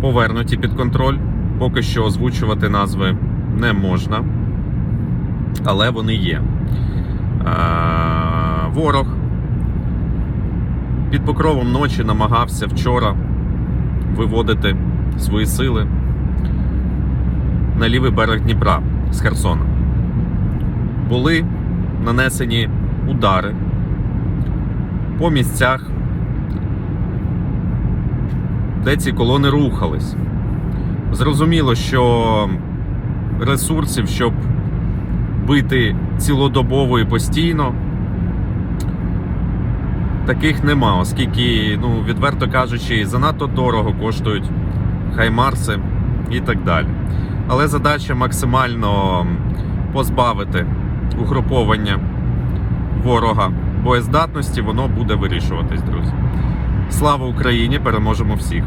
повернуті під контроль. Поки що озвучувати назви не можна, але вони є. Е, Ворог під покровом ночі намагався вчора виводити свої сили на лівий берег Дніпра з Херсона. Були нанесені удари по місцях, де ці колони рухались. Зрозуміло, що ресурсів, щоб бити цілодобово і постійно, таких нема, оскільки, ну, відверто кажучи, занадто дорого коштують хаймарси і так далі. Але задача максимально позбавити угруповання ворога боєздатності, воно буде вирішуватись, друзі. Слава Україні! Переможемо всіх!